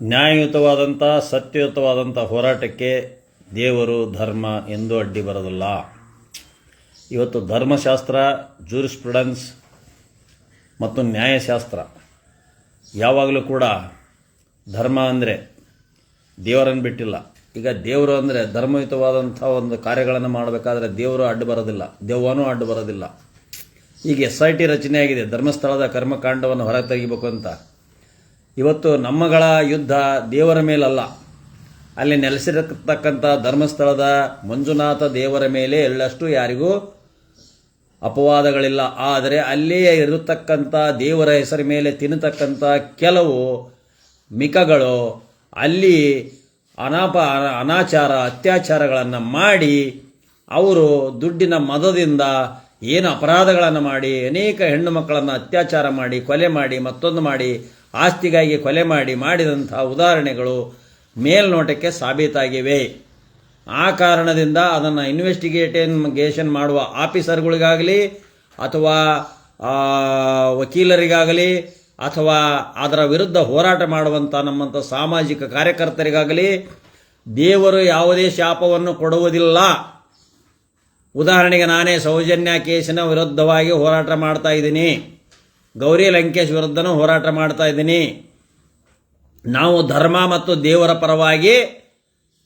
ನ್ಯಾಯಯುತವಾದಂಥ ಸತ್ಯಯುತವಾದಂಥ ಹೋರಾಟಕ್ಕೆ ದೇವರು ಧರ್ಮ ಎಂದೂ ಅಡ್ಡಿ ಬರೋದಿಲ್ಲ. ಇವತ್ತು ಧರ್ಮಶಾಸ್ತ್ರ ಜೂರಿಸ್ಪ್ರುಡೆನ್ಸ್ ಮತ್ತು ನ್ಯಾಯಶಾಸ್ತ್ರ ಯಾವಾಗಲೂ ಕೂಡ ಧರ್ಮ ಅಂದರೆ ದೇವರನ್ನು ಬಿಟ್ಟಿಲ್ಲ. ಈಗ ದೇವರು ಅಂದರೆ ಧರ್ಮಯುತವಾದಂಥ ಒಂದು ಕಾರ್ಯಗಳನ್ನು ಮಾಡಬೇಕಾದ್ರೆ ದೇವರು ಅಡ್ಡು ಬರೋದಿಲ್ಲ ದೆವ್ವನೂ ಅಡ್ಡು ಬರೋದಿಲ್ಲ. ಈಗ ಎಸ್ ಐ ಟಿ ರಚನೆಯಾಗಿದೆ, ಧರ್ಮಸ್ಥಳದ ಕರ್ಮಕಾಂಡವನ್ನು ಹೊರಗೆ ತೆಗಿಬೇಕು ಅಂತ. ಇವತ್ತು ನಮ್ಮಗಳ ಯುದ್ಧ ದೇವರ ಮೇಲಲ್ಲ. ಅಲ್ಲಿ ನೆಲೆಸಿರತಕ್ಕಂಥ ಧರ್ಮಸ್ಥಳದ ಮಂಜುನಾಥ ದೇವರ ಮೇಲೆ ಎಳ್ಳಷ್ಟು ಯಾರಿಗೂ ಅಪವಾದಗಳಿಲ್ಲ. ಆದರೆ ಅಲ್ಲಿಯೇ ಇರತಕ್ಕಂಥ ದೇವರ ಹೆಸರ ಮೇಲೆ ತಿನ್ನತಕ್ಕಂಥ ಕೆಲವು ಮಿಕಗಳು ಅಲ್ಲಿ ಅನಾಪ, ಅನಾಚಾರ, ಅತ್ಯಾಚಾರಗಳನ್ನು ಮಾಡಿ ಅವರು ದುಡ್ಡಿನ ಮದದಿಂದ ಏನು ಅಪರಾಧಗಳನ್ನು ಮಾಡಿ, ಅನೇಕ ಹೆಣ್ಣು ಮಕ್ಕಳನ್ನು ಅತ್ಯಾಚಾರ ಮಾಡಿ, ಕೊಲೆ ಮಾಡಿ, ಮತ್ತೊಂದು ಮಾಡಿ ಆಸ್ತಿಗಾಗಿ ಕೊಲೆ ಮಾಡಿ ಮಾಡಿದಂಥ ಉದಾಹರಣೆಗಳು ಮೇಲ್ನೋಟಕ್ಕೆ ಸಾಬೀತಾಗಿವೆ. ಆ ಕಾರಣದಿಂದ ಅದನ್ನು ಇನ್ವೆಸ್ಟಿಗೇಟನ್ಗೇಷನ್ ಮಾಡುವ ಆಫೀಸರ್ಗಳಿಗಾಗಲಿ ಅಥವಾ ವಕೀಲರಿಗಾಗಲಿ ಅಥವಾ ಅದರ ವಿರುದ್ಧ ಹೋರಾಟ ಮಾಡುವಂಥ ನಮ್ಮಂಥ ಸಾಮಾಜಿಕ ಕಾರ್ಯಕರ್ತರಿಗಾಗಲಿ ದೇವರು ಯಾವುದೇ ಶಾಪವನ್ನು ಕೊಡುವುದಿಲ್ಲ. ಉದಾಹರಣೆಗೆ ನಾನೇ ಸೌಜನ್ಯ ಕೇಸಿನ ವಿರುದ್ಧವಾಗಿ ಹೋರಾಟ ಮಾಡ್ತಾ ಇದ್ದೀನಿ. ಗೌರಿ ಲಂಕೇಶ್ ವಿರುದ್ಧನೂ ಹೋರಾಟ ಮಾಡ್ತಾ ಇದ್ದೀನಿ. ನಾವು ಧರ್ಮ ಮತ್ತು ದೇವರ ಪರವಾಗಿ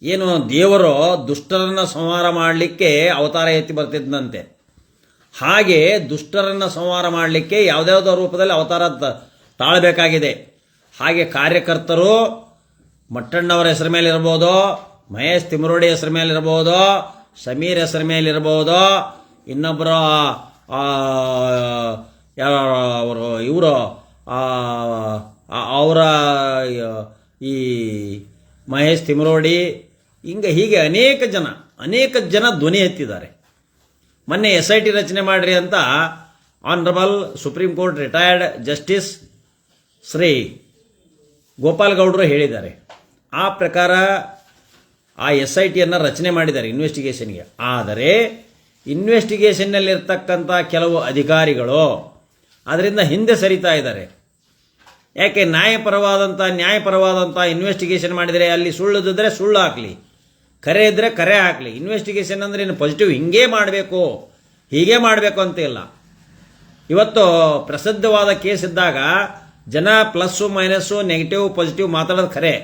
ಏನು ದೇವರು ದುಷ್ಟರನ್ನು ಸಂಹಾರ ಮಾಡಲಿಕ್ಕೆ ಅವತಾರ ಎತ್ತಿ ಬರ್ತಿದ್ದಂತೆ ಹಾಗೆ ದುಷ್ಟರನ್ನು ಸಂಹಾರ ಮಾಡಲಿಕ್ಕೆ ಯಾವುದ್ಯಾವುದೋ ರೂಪದಲ್ಲಿ ಅವತಾರ ತಾಳಬೇಕಾಗಿದೆ. ಹಾಗೆ ಕಾರ್ಯಕರ್ತರು ಮಟ್ಟಣ್ಣವರ ಹೆಸರ ಮೇಲೆ ಇರ್ಬೋದು ಮಹೇಶ್ ತಿಮರೋಡಿ ಹೆಸರ ಮೇಲೆ ಇರ್ಬೋದು ಸಮೀರ್ ಹೆಸರ ಮೇಲೆ ಇರ್ಬೋದು ಇನ್ನೊಬ್ಬರು ಅವರು ಇವರು? ಅವರ ಈ ಮಹೇಶ್ ತಿಮರೋಡಿ, ಹಿಂಗೆ ಹೀಗೆ ಅನೇಕ ಜನ ಅನೇಕ ಜನ ಧ್ವನಿ ಎತ್ತಿದ್ದಾರೆ. ಮೊನ್ನೆ ಎಸ್ ಐ ಟಿ ರಚನೆ ಮಾಡಿರಿ ಅಂತ honourable supreme court retired justice Shri Gopal ಗೌಡ್ರು ಹೇಳಿದ್ದಾರೆ. ಆ ಪ್ರಕಾರ ಆ ಎಸ್ ಐ ಟಿಯನ್ನು ರಚನೆ ಮಾಡಿದ್ದಾರೆ ಇನ್ವೆಸ್ಟಿಗೇಷನ್ಗೆ ಆದರೆ ಇನ್ವೆಸ್ಟಿಗೇಷನ್ನಲ್ಲಿರ್ತಕ್ಕಂಥ ಕೆಲವು ಅಧಿಕಾರಿಗಳು ಅದರಿಂದ ಹಿಂದೆ ಸರಿತಾ ಇದ್ದಾರೆ. ಯಾಕೆ ನ್ಯಾಯಪರವಾದಂಥ ನ್ಯಾಯಪರವಾದಂಥ ಇನ್ವೆಸ್ಟಿಗೇಷನ್ ಮಾಡಿದರೆ ಅಲ್ಲಿ ಸುಳ್ಳುದಿದ್ರೆ ಸುಳ್ಳು ಹಾಕಲಿ ಕರೆ ಇದ್ದರೆ ಕರೆ ಹಾಕಲಿ ಇನ್ವೆಸ್ಟಿಗೇಷನ್ ಅಂದರೆ ಇನ್ನು ಪಾಸಿಟಿವ್ ಹಿಂಗೆ ಮಾಡಬೇಕು. ಹೀಗೆ ಮಾಡಬೇಕು ಅಂತ ಇಲ್ಲ ಇವತ್ತು ಪ್ರಸಿದ್ಧವಾದ ಕೇಸ್ ಇದ್ದಾಗ ಜನ ಪ್ಲಸ್ಸು ಮೈನಸ್ಸು ನೆಗೆಟಿವ್ ಪಾಸಿಟಿವ್ ಮಾತಾಡೋದು ಖರೆ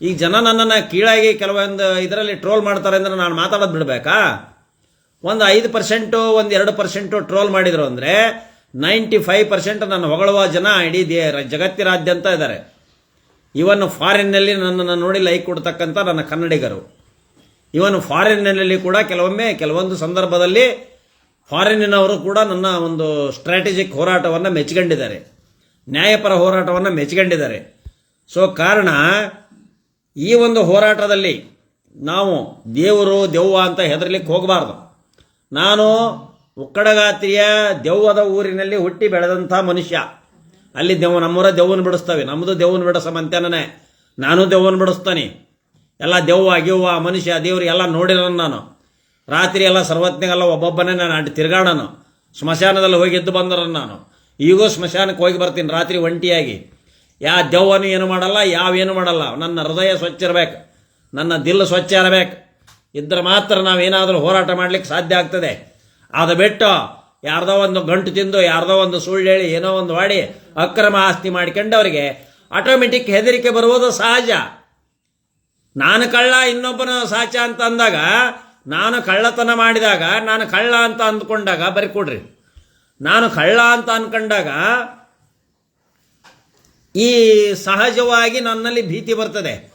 ಈಗ ಜನ ನನ್ನನ್ನು ಕೀಳಾಗಿ ಕೆಲವೊಂದು ಇದರಲ್ಲಿ ಟ್ರೋಲ್ ಮಾಡ್ತಾರೆ ಅಂದ್ರೆ ನಾನು ಮಾತಾಡೋದು ಬಿಡಬೇಕಾ? ಒಂದು ಐದು ಪರ್ಸೆಂಟು ಒಂದು ಎರಡು ಪರ್ಸೆಂಟು ಟ್ರೋಲ್ ಮಾಡಿದರು ಅಂದರೆ ನೈಂಟಿ ಫೈವ್ ಪರ್ಸೆಂಟ್ ನನ್ನ ಹೊಗಳುವ ಜನ ಇಡೀ ದೇ ಜಗತ್ತಿನಾದ್ಯಂತ ಇದ್ದಾರೆ. ಇವನ್ ಫಾರಿನ್ನಲ್ಲಿ ನನ್ನನ್ನು ನೋಡಿ ಲೈಕ್ ಕೊಡ್ತಕ್ಕಂಥ ನನ್ನ ಕನ್ನಡಿಗರು. ಇವನು ಫಾರಿನ್ನಲ್ಲಿ ಕೂಡ ಕೆಲವೊಮ್ಮೆ, ಕೆಲವೊಂದು ಸಂದರ್ಭದಲ್ಲಿ ಫಾರಿನ್ನಿನವರು ಕೂಡ ನನ್ನ ಒಂದು ಸ್ಟ್ರಾಟಜಿಕ್ ಹೋರಾಟವನ್ನು ಮೆಚ್ಕೊಂಡಿದ್ದಾರೆ. ನ್ಯಾಯಪರ ಹೋರಾಟವನ್ನು ಮೆಚ್ಕೊಂಡಿದ್ದಾರೆ. ಸೊ ಕಾರಣ ಈ ಒಂದು ಹೋರಾಟದಲ್ಲಿ ನಾವು ದೇವರು ದೆವ್ವ ಅಂತ ಹೆದರ್ಲಿಕ್ಕೆ ಹೋಗಬಾರ್ದು. ನಾನು ಉಕ್ಕಡಗಾತ್ರಿಯ ದೆವ್ವದ ಊರಿನಲ್ಲಿ ಹುಟ್ಟಿ ಬೆಳೆದಂಥ ಮನುಷ್ಯ. ಅಲ್ಲಿ ದೆವ್ ನಮ್ಮೂರ ದೆವ್ವನ ಬಿಡಿಸ್ತವೆ. ನಮ್ಮದು ದೆವ್ವನ ಬಿಡಿಸಮಂತೇನೇ ನಾನು ದೆವ್ವನ ಬಿಡಿಸ್ತಾನೆ. ಎಲ್ಲ ದೆವ್ವ, ಗಿವ್ವ, ಮನುಷ್ಯ, ದೇವ್ರು ಎಲ್ಲ ನೋಡಿರೋನು ನಾನು. ರಾತ್ರಿ ಎಲ್ಲ ಸರ್ವಜ್ಞಗೆಲ್ಲ ಒಬ್ಬೊಬ್ಬನೇ ನಾನು ಅಡ್ಡಿ ತಿರ್ಗಾಡೋನು. ಸ್ಮಶಾನದಲ್ಲಿ ಹೋಗಿದ್ದು ಬಂದರನು ನಾನು. ಈಗೂ ಸ್ಮಶಾನಕ್ಕೆ ಹೋಗಿ ಬರ್ತೀನಿ ರಾತ್ರಿ ಒಂಟಿಯಾಗಿ. ಯಾ ದೆವ್ವನು ಏನು ಮಾಡಲ್ಲ, ಯಾವೇನು ಮಾಡಲ್ಲ. ನನ್ನ ಹೃದಯ ಸ್ವಚ್ಛ ಇರಬೇಕು. ನನ್ನ ದಿಲ್ ಸ್ವಚ್ಛ ಇರಬೇಕು. ಇದ್ರೆ ಮಾತ್ರ ನಾವೇನಾದರೂ ಹೋರಾಟ ಮಾಡ್ಲಿಕ್ಕೆ ಸಾಧ್ಯ ಆಗ್ತದೆ. ಅದು ಬಿಟ್ಟು ಯಾರ್ದೋ ಒಂದು ಗಂಟು ತಿಂದು, ಯಾರ್ದೋ ಒಂದು ಸುಳ್ಳು ಹೇಳಿ, ಏನೋ ಒಂದು ಮಾಡಿ ಅಕ್ರಮ ಆಸ್ತಿ ಮಾಡ್ಕೊಂಡವರಿಗೆ ಆಟೋಮೆಟಿಕ್ ಹೆದರಿಕೆ ಬರುವುದು ಸಹಜ. ನಾನು ಕಳ್ಳ, ಇನ್ನೊಬ್ಬನ ಸಾಚ ಅಂತ ಅಂದಾಗ, ನಾನು ಕಳ್ಳತನ ಮಾಡಿದಾಗ, ನಾನು ಕಳ್ಳ ಅಂತ ಅಂದ್ಕೊಂಡಾಗ ಬರ್ಕೊಡ್ರಿ ನಾನು ಕಳ್ಳ ಅಂತ ಅಂದ್ಕೊಂಡಾಗ ಈ ಸಹಜವಾಗಿ ನನ್ನಲ್ಲಿ ಭೀತಿ ಬರ್ತದೆ.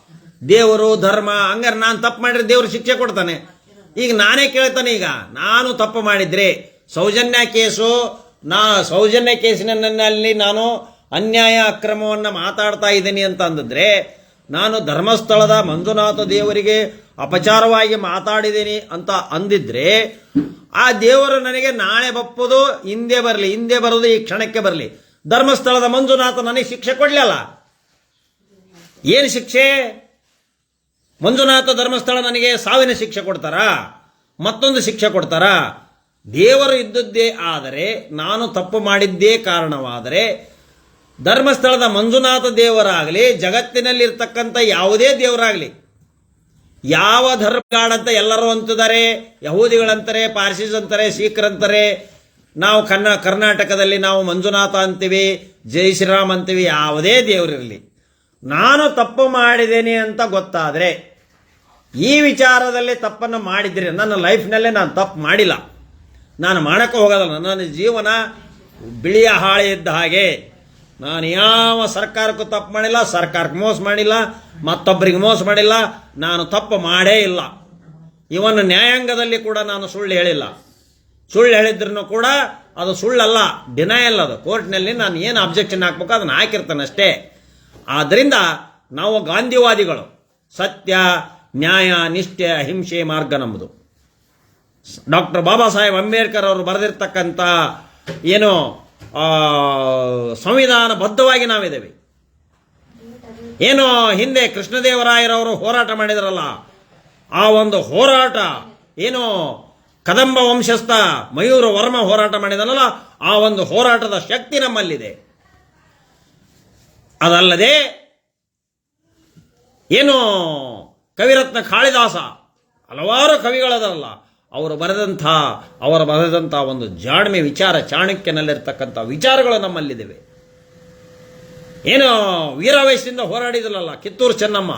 ದೇವರು, ಧರ್ಮ, ಹಂಗಾರೆ ನಾನು ತಪ್ಪು ಮಾಡಿದ್ರೆ ದೇವರು ಶಿಕ್ಷೆ ಕೊಡ್ತಾನೆ. ಈಗ ನಾನೇ ಕೇಳ್ತಾನೆ ಈಗ. ನಾನು ತಪ್ಪು ಮಾಡಿದ್ರೆ ಸೌಜನ್ಯ ಕೇಸು, ನಾ ಸೌಜನ್ಯ ಕೇಸಿನಲ್ಲಿ ನಾನು ಅನ್ಯಾಯ ಅಕ್ರಮವನ್ನು ಮಾತಾಡ್ತಾ ಇದ್ದೀನಿ ಅಂತ ಅಂದಿದ್ರೆ, ನಾನು ಧರ್ಮಸ್ಥಳದ ಮಂಜುನಾಥ ದೇವರಿಗೆ ಅಪಚಾರವಾಗಿ ಮಾತಾಡಿದ್ದೀನಿ ಅಂತ ಅಂದಿದ್ರೆ, ಆ ದೇವರು ನನಗೆ ನಾಳೆ ಬಪ್ಪುದು, ಹಿಂದೆ ಬರಲಿ, ಹಿಂದೆ ಬರೋದು, ಈ ಕ್ಷಣಕ್ಕೆ ಬರಲಿ. ಧರ್ಮಸ್ಥಳದ ಮಂಜುನಾಥ ನನಗೆ ಶಿಕ್ಷೆ ಕೊಡಲಿಲ್ಲ? ಏನು ಶಿಕ್ಷೆ? ಮಂಜುನಾಥ ಧರ್ಮಸ್ಥಳ ನನಗೆ ಸಾವಿನ ಶಿಕ್ಷೆ ಕೊಡ್ತಾರಾ? ಮತ್ತೊಂದು ಶಿಕ್ಷೆ ಕೊಡ್ತಾರಾ? ದೇವರು ಇದ್ದದ್ದೇ ಆದರೆ, ನಾನು ತಪ್ಪು ಮಾಡಿದ್ದೇ ಕಾರಣವಾದರೆ, ಧರ್ಮಸ್ಥಳದ ಮಂಜುನಾಥ ದೇವರಾಗಲಿ, ಜಗತ್ತಿನಲ್ಲಿರ್ತಕ್ಕಂಥ ಯಾವುದೇ ದೇವರಾಗಲಿ, ಯಾವ ಧರ್ಮಗಾಡಂತ ಎಲ್ಲರೂ ಅಂತಿದ್ದಾರೆ, ಯಹೂದಿಗಳಂತಾರೆ, ಪಾರ್ಸಿಸ್ ಅಂತಾರೆ ಸಿಖ್ರಂತಾರೆ ನಾವು ಕನ್ನ ಕರ್ನಾಟಕದಲ್ಲಿ ನಾವು ಮಂಜುನಾಥ ಅಂತೀವಿ, ಜೈ ಶ್ರೀರಾಮ್ ಅಂತೀವಿ, ಯಾವುದೇ ದೇವರಿರಲಿ. ನಾನು ತಪ್ಪು ಮಾಡಿದ್ದೇನೆ ಅಂತ ಗೊತ್ತಾದರೆ, ಈ ವಿಚಾರದಲ್ಲಿ ತಪ್ಪನ್ನು ಮಾಡಿದ್ರೆ ನನ್ನ ಲೈಫ್ನಲ್ಲೇ ನಾನು ತಪ್ಪು ಮಾಡಿಲ್ಲ. ನಾನು ಮಾಡೋಕ್ಕೆ ಹೋಗೋದಲ್ಲ ನನ್ನ ಜೀವನ ಬಿಳಿಯ ಹಾಳೆ ಇದ್ದ ಹಾಗೆ. ನಾನು ಯಾವ ಸರ್ಕಾರಕ್ಕೂ ತಪ್ಪು ಮಾಡಿಲ್ಲ, ಸರ್ಕಾರಕ್ಕೆ ಮೋಸ ಮಾಡಿಲ್ಲ, ಮತ್ತೊಬ್ಬರಿಗೆ ಮೋಸ ಮಾಡಿಲ್ಲ. ನಾನು ತಪ್ಪು ಮಾಡೇ ಇಲ್ಲ. ಇವನ್ ನ್ಯಾಯಾಂಗದಲ್ಲಿ ಕೂಡ ನಾನು ಸುಳ್ಳು ಹೇಳಿಲ್ಲ. ಸುಳ್ಳು ಹೇಳಿದ್ರು ಕೂಡ ಅದು ಸುಳ್ಳಲ್ಲ. ಡಿನಯಲ್ ಅದು. ಕೋರ್ಟ್ನಲ್ಲಿ ನಾನು ಏನು ಅಬ್ಜೆಕ್ಷನ್ ಹಾಕ್ಬೇಕು ಅದನ್ನು ಹಾಕಿರ್ತಾನೆ ಅಷ್ಟೇ ಆದ್ದರಿಂದ ನಾವು ಗಾಂಧಿವಾದಿಗಳು. ಸತ್ಯ, ನ್ಯಾಯ, ನಿಷ್ಠೆ, ಅಹಿಂಸೆ ಮಾರ್ಗ ನಮ್ಮದು. ಡಾಕ್ಟರ್ ಬಾಬಾ ಸಾಹೇಬ್ ಅಂಬೇಡ್ಕರ್ ಅವರು ಬರೆದಿರ್ತಕ್ಕಂಥ ಏನು ಸಂವಿಧಾನ ಸಂವಿಧಾನಬದ್ಧವಾಗಿ ನಾವಿದ್ದೇವೆ. ಏನು, ಹಿಂದೆ ಕೃಷ್ಣದೇವರಾಯರವರು ಹೋರಾಟ ಮಾಡಿದ್ರಲ್ಲ, ಆ ಒಂದು ಹೋರಾಟ, ಏನು, ಕದಂಬ ವಂಶಸ್ಥ ಮಯೂರ ವರ್ಮ ಹೋರಾಟ ಮಾಡಿದನಲ್ಲ ಆ ಒಂದು ಹೋರಾಟದ ಶಕ್ತಿ ನಮ್ಮಲ್ಲಿದೆ. ಅದಲ್ಲದೆ ಏನು ಕವಿರತ್ನ ಕಾಳಿದಾಸ ಹಲವಾರು ಕವಿಗಳದಲ್ಲ, ಅವರು ಬರೆದಂಥ ಅವರು ಬರೆದಂಥ ಒಂದು ಜಾಣ್ಮೆ ವಿಚಾರ ಚಾಣಕ್ಯನಲ್ಲಿರ್ತಕ್ಕಂಥ ವಿಚಾರಗಳು ನಮ್ಮಲ್ಲಿದ್ದಾವೆ. ಏನು ವೀರಾವೇಶದಿಂದ ಹೋರಾಡಿದಲ್ಲ ಕಿತ್ತೂರು ಚೆನ್ನಮ್ಮ?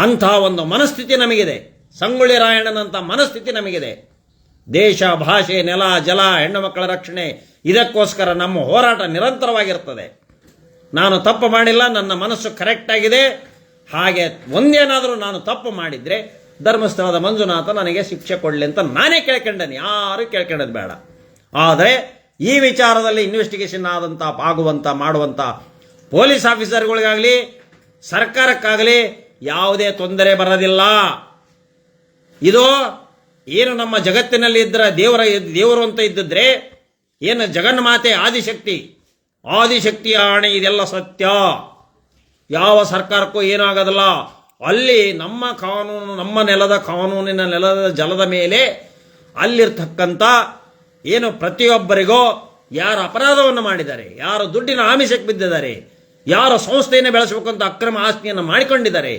ಅಂಥ ಒಂದು ಮನಸ್ಥಿತಿ ನಮಗಿದೆ. ಸಂಗೊಳ್ಳಿ ರಾಯಣ್ಣನಂಥ ಮನಸ್ಥಿತಿ ನಮಗಿದೆ. ದೇಶ, ಭಾಷೆ, ನೆಲ, ಜಲ, ಹೆಣ್ಣು ಮಕ್ಕಳ ರಕ್ಷಣೆ, ಇದಕ್ಕೋಸ್ಕರ ನಮ್ಮ ಹೋರಾಟ ನಿರಂತರವಾಗಿರ್ತದೆ. ನಾನು ತಪ್ಪು ಮಾಡಿಲ್ಲ, ನನ್ನ ಮನಸ್ಸು ಕರೆಕ್ಟ್ ಆಗಿದೆ. ಹಾಗೆ ಒಂದೇನಾದರೂ ನಾನು ತಪ್ಪು ಮಾಡಿದರೆ, ಧರ್ಮಸ್ಥಳದ ಮಂಜುನಾಥ ನನಗೆ ಶಿಕ್ಷೆ ಕೊಡಲಿ ಅಂತ ನಾನೇ ಕೇಳ್ಕೊಂಡೇನೆ. ಯಾರು ಕೇಳ್ಕೊಂಡದ್ದು ಬೇಡ. ಆದರೆ ಈ ವಿಚಾರದಲ್ಲಿ ಇನ್ವೆಸ್ಟಿಗೇಷನ್ ಆದಂಥ ಆಗುವಂಥ ಮಾಡುವಂಥ ಪೊಲೀಸ್ ಆಫೀಸರ್ಗಳಿಗಾಗಲಿ, ಸರ್ಕಾರಕ್ಕಾಗಲಿ ಯಾವುದೇ ತೊಂದರೆ ಬರೋದಿಲ್ಲ. ಇದು ಏನು ನಮ್ಮ ಜಗತ್ತಿನಲ್ಲಿ ಇದ್ದರ ದೇವರ, ದೇವರು ಅಂತ ಇದ್ದಿದ್ರೆ, ಏನು ಜಗನ್ಮಾತೆ ಆದಿಶಕ್ತಿ ಆದಿಶಕ್ತಿಯ ಆಣೆ ಇದೆಲ್ಲ ಸತ್ಯ. ಯಾವ ಸರ್ಕಾರಕ್ಕೂ ಏನಾಗೋದಿಲ್ಲ. ಅಲ್ಲಿ ನಮ್ಮ ಕಾನೂನು, ನಮ್ಮ ನೆಲದ ಕಾನೂನಿನ ನೆಲದ ಜಲದ ಮೇಲೆ ಅಲ್ಲಿರ್ತಕ್ಕಂಥ ಏನು ಪ್ರತಿಯೊಬ್ಬರಿಗೂ ಯಾರು ಅಪರಾಧವನ್ನು ಮಾಡಿದ್ದಾರೆ, ಯಾರು ದುಡ್ಡಿನ ಆಮಿಷಕ್ಕೆ ಬಿದ್ದಿದ್ದಾರೆ, ಯಾರು ಸಂಸ್ಥೆಯನ್ನು ಬೆಳೆಸಬೇಕು ಅಂತ ಅಕ್ರಮ ಆಸ್ತಿಯನ್ನು ಮಾಡಿಕೊಂಡಿದ್ದಾರೆ,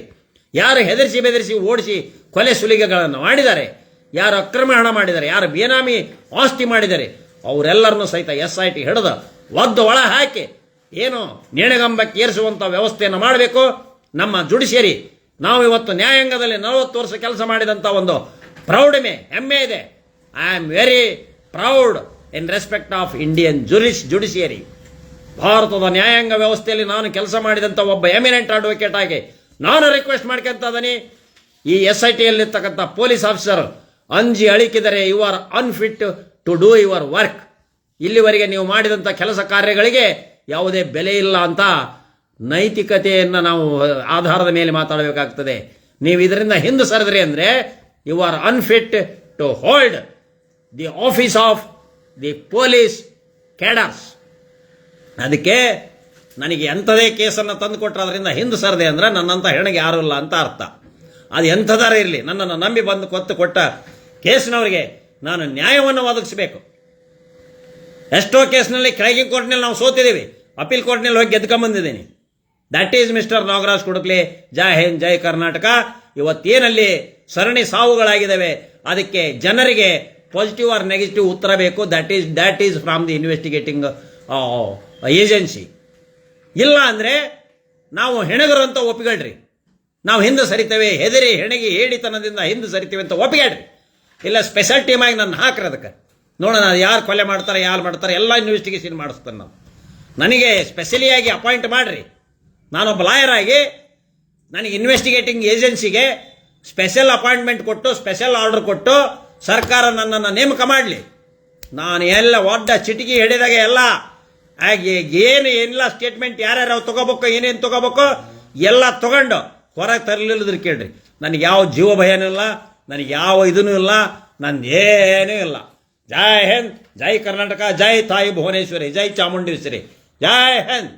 ಯಾರು ಹೆದರಿಸಿ ಬೆದರಿಸಿ ಓಡಿಸಿ ಕೊಲೆ ಸುಲಿಗೆಗಳನ್ನು ಮಾಡಿದ್ದಾರೆ, ಯಾರು ಅಕ್ರಮ ಹಣ ಮಾಡಿದ್ದಾರೆ, ಯಾರು ಬೇನಾಮಿ ಆಸ್ತಿ ಮಾಡಿದ್ದಾರೆ, ಅವರೆಲ್ಲರನ್ನೂ ಸಹಿತ ಎಸ್ ಐ ಟಿ ಹಿಡಿದು ಒದ್ದು ಒಳ ಹಾಕಿ ಏನು ನೇಣಗಂಬಕ್ಕೆ ಏರಿಸುವಂಥ ವ್ಯವಸ್ಥೆಯನ್ನು ಮಾಡಬೇಕು. ನಮ್ಮ ಜುಡಿಷಿಯರಿ ನಾವು ಇವತ್ತು ನ್ಯಾಯಾಂಗದಲ್ಲಿ ನಲವತ್ತು ವರ್ಷ ಕೆಲಸ ಮಾಡಿದಂಥ ಒಂದು ಪ್ರೌಢಮೆ ಹೆಮ್ಮೆ ಇದೆ. I am very proud in respect of Indian ಜುಡಿಷ್ judiciary ಭಾರತದ ನ್ಯಾಯಾಂಗ ವ್ಯವಸ್ಥೆಯಲ್ಲಿ ನಾನು ಕೆಲಸ ಮಾಡಿದಂಥ ಒಬ್ಬ ಎಮಿನೆಂಟ್ ಅಡ್ವೊಕೇಟ್ ಆಗಿ ನಾನು ರಿಕ್ವೆಸ್ಟ್ ಮಾಡ್ಕೊಂತ ಇದ್ದೀನಿ. ಈ ಎಸ್ ಐ ಟಿಯಲ್ಲಿರ್ತಕ್ಕಂಥ ಪೊಲೀಸ್ ಆಫೀಸರ್ ಅಂಜಿ ಅಳಿಕಿದರೆ you are unfit to do your work ಇಲ್ಲಿವರೆಗೆ ನೀವು ಮಾಡಿದಂಥ ಕೆಲಸ ಕಾರ್ಯಗಳಿಗೆ ಯಾವುದೇ ಬೆಲೆ ಇಲ್ಲ ಅಂತ ನೈತಿಕತೆಯನ್ನು ನಾವು ಆಧಾರದ ಮೇಲೆ ಮಾತಾಡಬೇಕಾಗ್ತದೆ. ನೀವು ಇದರಿಂದ ಹಿಂದೆ ಸರಿದ್ರಿ ಅಂದರೆ you are unfit to hold the office of the police cadres ಅದಕ್ಕೆ ನನಗೆ ಎಂಥದೇ ಕೇಸನ್ನು ತಂದು ಕೊಟ್ಟರೆ ಅದರಿಂದ ಹಿಂದೆ ಸರದೆ ಅಂದ್ರೆ ನನ್ನಂಥ ಹೆಣ್ಣಿಗೆ ಯಾರೂ ಇಲ್ಲ ಅಂತ ಅರ್ಥ. ಅದು ಎಂಥದಾರ ಇರಲಿ. ನನ್ನನ್ನು ನಂಬಿ ಬಂದು ಕೊತ್ತು ಕೊಟ್ಟ ಕೇಸಿನವರಿಗೆ ನಾನು ನ್ಯಾಯವನ್ನು ಒದಗಿಸಬೇಕು. ಎಷ್ಟೋ ಕೇಸ್ನಲ್ಲಿ ಕ್ರೈಗಿಂಗ್ ಕೋರ್ಟ್ನಲ್ಲಿ ನಾವು ಸೋತಿದ್ದೀವಿ. ಅಪೀಲ್ ಕೋರ್ಟ್ನಲ್ಲಿ ಹೋಗಿ ಗೆದ್ಕೊಂಬಂದಿದ್ದೀನಿ that is mister Nagaraj Kudukli. ಜೈ ಹಿಂದ್, ಜೈ ಕರ್ನಾಟಕ. ಇವತ್ತೇನಲ್ಲಿ ಸರಣಿ ಸಾವುಗಳಾಗಿದ್ದಾವೆ. ಅದಕ್ಕೆ ಜನರಿಗೆ ಪಾಸಿಟಿವ್ ಆರ್ ನೆಗೆಟಿವ್ ಉತ್ತರ ಬೇಕು. That is that is from the investigating agency ಇಲ್ಲ ಅಂದರೆ ನಾವು ಹೆಣಗರು ಅಂತ ಒಪ್ಪಿಗಳ್ರಿ. ನಾವು ಹಿಂದೆ ಸರಿತೇವೆ. ಹೆದರಿ, ಹೆಣಗಿ ಹೇಡಿತನದಿಂದ ಹಿಂದೆ ಸರಿತೇವೆ ಅಂತ ಒಪ್ಪಿಗಳ್ರಿ. ಇಲ್ಲ ಸ್ಪೆಷಲ್ ಟೀಮಾಗಿ ನನ್ನ ಹಾಕ್ರಿ ಅದಕ್ಕೆ. ನೋಡೋಣ ಯಾರು ಕೊಲೆ ಮಾಡ್ತಾರೆ, ಯಾರು ಮಾಡ್ತಾರೆ, ಎಲ್ಲ ಇನ್ವೆಸ್ಟಿಗೇಷನ್ ಮಾಡಿಸ್ತಾನೆ ನಾವು. ನನಗೆ ಸ್ಪೆಷಲಿಯಾಗಿ ಅಪಾಯಿಂಟ್ ಮಾಡಿರಿ. ನಾನೊಬ್ಬ ಲಾಯರ್ ಆಗಿ, ನನಗೆ ಇನ್ವೆಸ್ಟಿಗೇಟಿಂಗ್ ಏಜೆನ್ಸಿಗೆ ಸ್ಪೆಷಲ್ ಅಪಾಯಿಂಟ್ಮೆಂಟ್ ಕೊಟ್ಟು ಸ್ಪೆಷಲ್ ಆರ್ಡರ್ ಕೊಟ್ಟು, ಸರ್ಕಾರ ನನ್ನನ್ನು ನೇಮಕ ಮಾಡಲಿ. ನಾನು ಎಲ್ಲ ಒಡ್ಡ ಚಿಟಿಕಿ ಹಿಡಿದಾಗ ಎಲ್ಲ ಏನು ಏನಿಲ್ಲ ಸ್ಟೇಟ್ಮೆಂಟ್ ಯಾರ್ಯಾರು ತೊಗೋಬೇಕು, ಏನೇನು ತೊಗೋಬೇಕು, ಎಲ್ಲ ತಗೊಂಡು ಹೊರಗೆ ತರಲಿಲ್ಲದ್ರೆ ಕೇಳ್ರಿ. ನನಗೆ ಯಾವ ಜೀವ ಭಯನೂ ಇಲ್ಲ, ನನಗೆ ಯಾವ ಇದೂ ಇಲ್ಲ ನನ್ನ ಏನೂ ಇಲ್ಲ. ಜೈ ಹಿಂದ್ ಜೈ ಕರ್ನಾಟಕ ಜೈ ತಾಯಿ ಭುವನೇಶ್ವರಿ ಜೈ ಚಾಮುಂಡೇಶ್ವರಿ ಜೈ ಹಿಂದ್